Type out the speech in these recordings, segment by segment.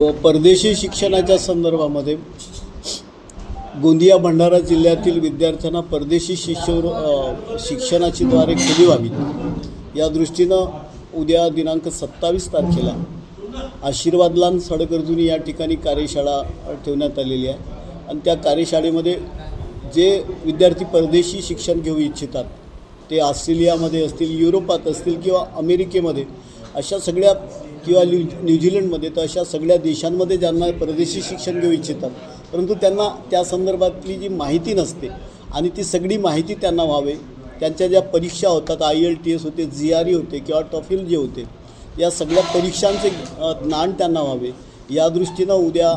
व परदेशी शिक्षणाच्या संदर्भामध्ये गोंदिया भंडारा जिल्ह्यातील विद्यार्थ्यांना परदेशी शिष्यवृ शिक्षणाची द्वारे खुली व्हावी. या दृष्टीनं उद्या दिनांक सत्तावीस तारखेला आशीर्वादलान सडगर्जुनी या ठिकाणी कार्यशाळा ठेवण्यात आलेली आहे. आणि त्या कार्यशाळेमध्ये जे विद्यार्थी परदेशी शिक्षण घेऊ इच्छितात ते ऑस्ट्रेलियामध्ये असतील युरोपात असतील किंवा अमेरिकेमध्ये अशा सगळ्या किंवा न्यू न्यूझीलंडमध्ये तर अशा सगळ्या देशांमध्ये ज्यांना परदेशी शिक्षण घेऊ इच्छितात. परंतु त्यांना त्या संदर्भातली जी माहिती नसते आणि ती सगळी माहिती त्यांना व्हावे त्यांच्या ज्या परीक्षा होतात आय एल टी एस होते जी आर ई होते किंवा टॉफिल जे होते या सगळ्या परीक्षांचे ज्ञान त्यांना व्हावे. या दृष्टीनं उद्या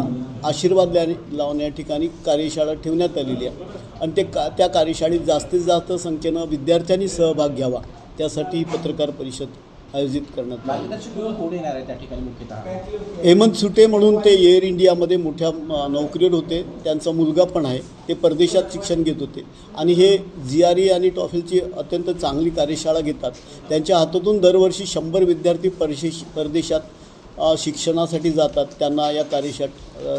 आशीर्वाद ल्या लावून या ठिकाणी कार्यशाळा ठेवण्यात आलेली आहे. आणि ते का त्या कार्यशाळेत जास्तीत जास्त संख्येनं विद्यार्थ्यांनी सहभाग घ्यावा. त्यासाठी ही पत्रकार परिषद आयोजित करण्यात आली. हेमंत सुटे म्हणून ते एअर इंडियामध्ये मोठ्या नोकरीवर होते. त्यांचा मुलगा पण आहे. ते परदेशात शिक्षण घेत होते. आणि हे जी आर ई आणि टॉफिलची अत्यंत चांगली कार्यशाळा घेतात. त्यांच्या हातातून दरवर्षी शंभर विद्यार्थी परशे परदेशात शिक्षणासाठी जातात. त्यांना या कार्यशा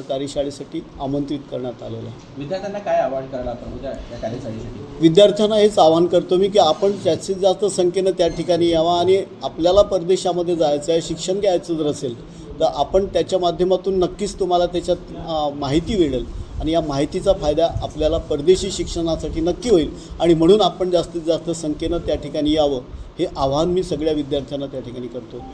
कार्यशाळेसाठी आमंत्रित करण्यात आलेलं आहे. विद्यार्थ्यांना काय आवाहन करायला आपण उद्या या कार्यशाळेसाठी? विद्यार्थ्यांना हेच आवाहन करतो मी की आपण जास्तीत जास्त संख्येनं त्या ठिकाणी यावं आणि आपल्याला परदेशामध्ये जायचं आहे शिक्षण घ्यायचं जर असेल तर आपण त्याच्या माध्यमातून नक्कीच तुम्हाला त्याच्यात माहिती मिळेल. आणि या माहितीचा फायदा आपल्याला परदेशी शिक्षणासाठी नक्की होईल. आणि म्हणून आपण जास्तीत जास्त संख्येनं त्या ठिकाणी यावं हे आव्हान मी सगळ्या विद्यार्थ्यांना त्या ठिकाणी करतो.